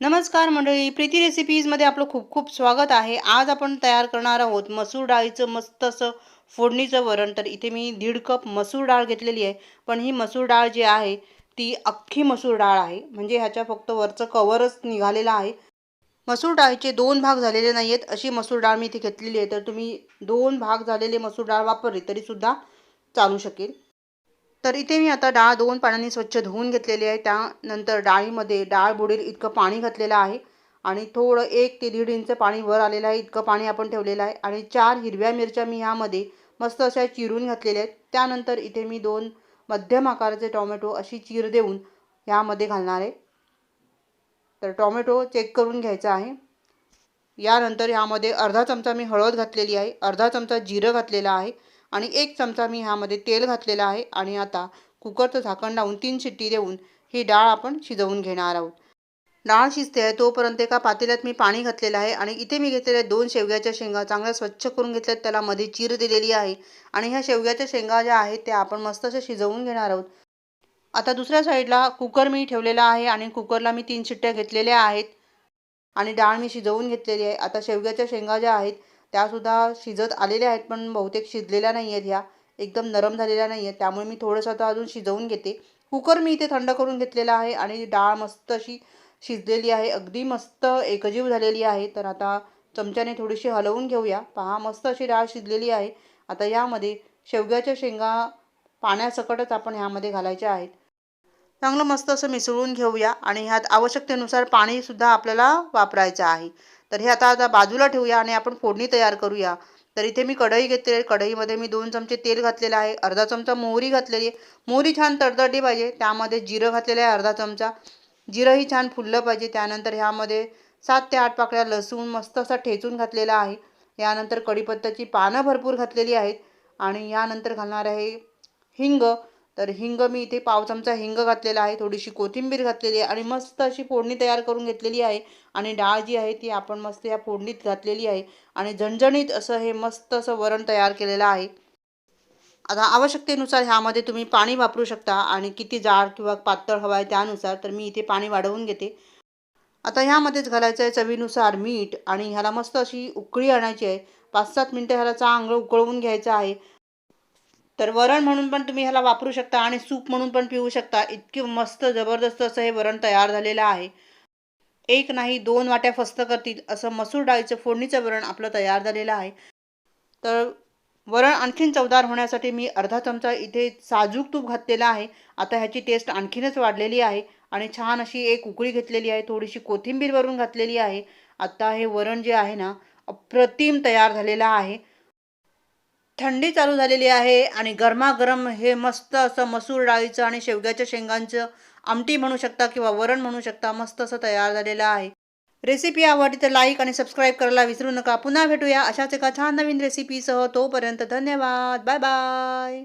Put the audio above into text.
नमस्कार मंडळी प्रीती रेसिपीजमध्ये आपलं खूप खूप स्वागत आहे. आज आपण तयार करणार आहोत मसूर डाळीचं मस्त असं फोडणीचं वरण. तर इथे मी दीड कप मसूर डाळ घेतलेली आहे. पण ही मसूर डाळ जी आहे ती अख्खी मसूर डाळ आहे. म्हणजे ह्याच्या फक्त वरचं कवरच निघालेलं आहे. मसूर डाळीचे दोन भाग झालेले नाही आहेत अशी मसूर डाळ मी इथे घेतलेली आहे. तर तुम्ही दोन भाग झालेले मसूर डाळ वापरली तरीसुद्धा चालू शकेल. तर इथे मी आता डाळ दोन पाण्याने स्वच्छ धुवून घेतलेली आहे. त्यानंतर डाळीमध्ये डाळ बुडेल इतकं पाणी घातलेलं आहे आणि थोडं एक ते दीड इंच पाणी वर आलेलं आहे. इतकं पाणी आपण ठेवलेलं आहे आणि चार हिरव्या मिरच्या मी ह्यामध्ये मस्त अशा चिरून घातलेल्या आहेत. त्यानंतर इथे मी दोन मध्यम आकाराचे टोमॅटो अशी चीर देऊन ह्यामध्ये घालणार आहे. तर टोमॅटो चेक करून घ्यायचा आहे. यानंतर ह्यामध्ये अर्धा चमचा मी हळद घातलेली आहे. अर्धा चमचा जिरं घातलेला आहे. आणि एक चमचा मी ह्यामध्ये तेल घातलेलं आहे आणि आता कुकरचं झाकण लावून तीन शिट्टी देऊन ही डाळ आपण शिजवून घेणार आहोत. डाळ शिजते आहे तोपर्यंत एका पातेल्यात मी पाणी घातलेलं आहे आणि इथे मी घेतलेल्या दोन शेवग्याच्या शेंगा चांगल्या स्वच्छ करून घेतल्यात. त्याला मध्ये चीर दिलेली आहे आणि ह्या शेवग्याच्या शेंगा ज्या आहेत त्या आपण मस्त अशा शिजवून घेणार आहोत. आता दुसऱ्या साईडला कुकर मी ठेवलेला आहे आणि कुकरला मी तीन शिट्ट्या घेतलेल्या आहेत आणि डाळ मी शिजवून घेतलेली आहे. आता शेवग्याच्या शेंगा ज्या आहेत त्यासुद्धा शिजत आलेल्या आहेत पण बहुतेक शिजलेल्या नाही आहेत ह्या. एकदम नरम झालेल्या नाही आहेत. त्यामुळे मी थोडंसं आता अजून शिजवून घेते. कुकर मी इथे थंड करून घेतलेला आहे आणि डाळ मस्त अशी शिजलेली आहे. अगदी मस्त एकजीव झालेली आहे. तर आता चमच्याने थोडीशी हलवून घेऊया. पहा मस्त अशी डाळ शिजलेली आहे. आता यामध्ये शेवग्याच्या शेंगा पाण्यासकटच आपण ह्यामध्ये घालायच्या आहेत. चांगलं मस्त असं मिसळून घेऊया आणि ह्यात आवश्यकतेनुसार पाणीसुद्धा आपल्याला वापरायचं आहे. तर हे आता आता बाजूला ठेवूया आणि आपण फोडणी तयार करूया. तर इथे मी कढई घेतलेली कढईमध्ये मी दोन चमचे तेल घातलेलं आहे. अर्धा चमचा मोहरी घातलेली आहे. मोहरी छान तडतडली पाहिजे. त्यामध्ये जिरं घातलेलं आहे अर्धा चमचा. जिरंही छान फुललं पाहिजे. त्यानंतर ह्यामध्ये सात ते आठ पाकळ्या लसूण मस्त असा ठेचून घातलेला आहे. यानंतर कढीपत्त्याची पानं भरपूर घातलेली आहेत. आणि यानंतर घालणार आहे हिंग. तर हिंग मी इथे पाव चमचा हिंग घातलेला आहे थोडीशी कोथिंबीर घातलेली आहे आणि मस्त अशी फोडणी तयार करून घेतलेली आहे. आणि डाळ जी आहे ती आपण मस्त या फोडणीत घातलेली आहे. आणि झणझणीत असं हे मस्त असं वरण तयार केलेलं आहे. आता आवश्यकतेनुसार ह्यामध्ये तुम्ही पाणी वापरू शकता आणि किती जाड किंवा पातळ हवं आहे त्यानुसार तर मी इथे पाणी वाढवून घेते. आता ह्यामध्येच घालायचं आहे चवीनुसार मीठ आणि ह्याला मस्त अशी उकळी आणायची आहे. पाच सात मिनटं ह्याला चांगलं उकळवून घ्यायचं आहे. तर वरण म्हणून पण तुम्ही ह्याला वापरू शकता आणि सूप म्हणून पण पिऊ शकता. इतकी मस्त जबरदस्त असं हे वरण तयार झालेलं आहे. एक नाही दोन वाट्या फस्त करतील असं मसूर डाळीचं फोडणीचं वरण आपलं तयार झालेलं आहे. तर वरण आणखीन चवदार होण्यासाठी मी अर्धा चमचा इथे साजूक तूप घातलेलं आहे. आता ह्याची टेस्ट आणखीनच वाढलेली आहे आणि छान अशी एक उकळी घेतलेली आहे. थोडीशी कोथिंबीर वरून घातलेली आहे. आता हे वरण जे आहे ना अप्रतिम तयार झालेलं आहे. थंडी चालू झालेली आहे आणि गरमागरम हे मस्त असं मसूर डाळीचं आणि शेवग्याच्या शेंगांचं आमटी म्हणू शकता किंवा वरण म्हणू शकता मस्त असं तयार झालेलं आहे. रेसिपी आवडली तर लाईक आणि सबस्क्राईब करायला विसरू नका. पुन्हा भेटूया अशाच एका छान नवीन रेसिपीसह. तोपर्यंत धन्यवाद. Bye bye.